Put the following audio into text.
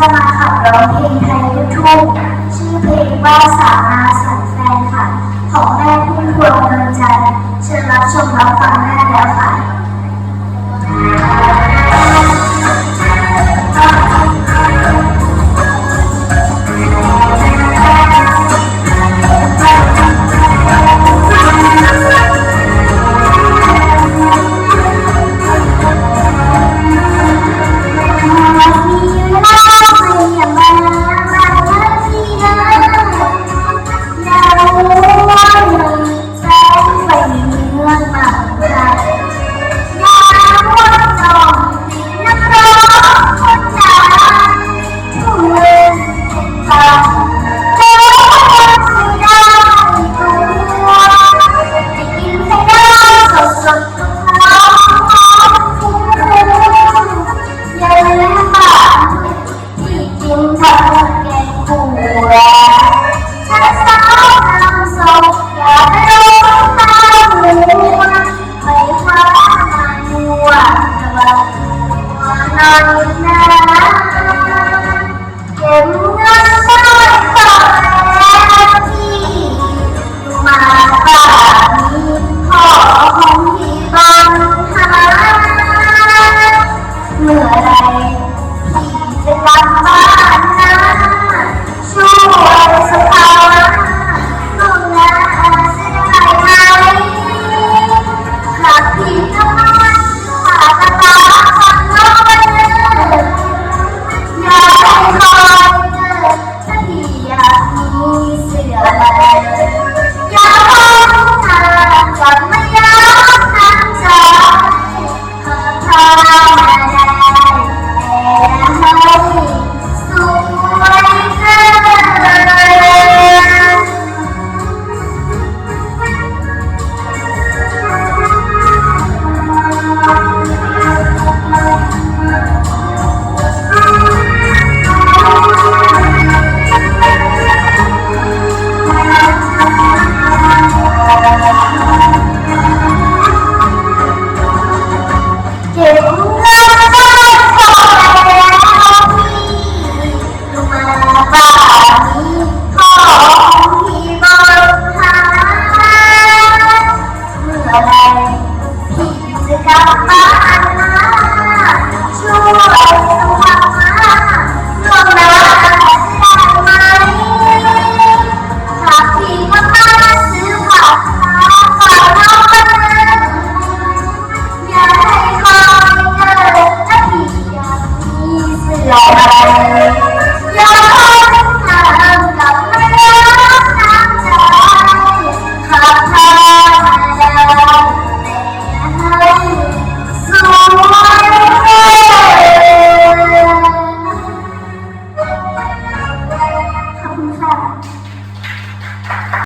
จะมาขับร้องเพลงไทยลูกทุ่งชื่อเพลงว่าสามาสันแฟนค่ะ ของแม่พี่มพวงดวงจันทร์เชิญรับชมรับฟังได้แล้วค่ะ Thank you.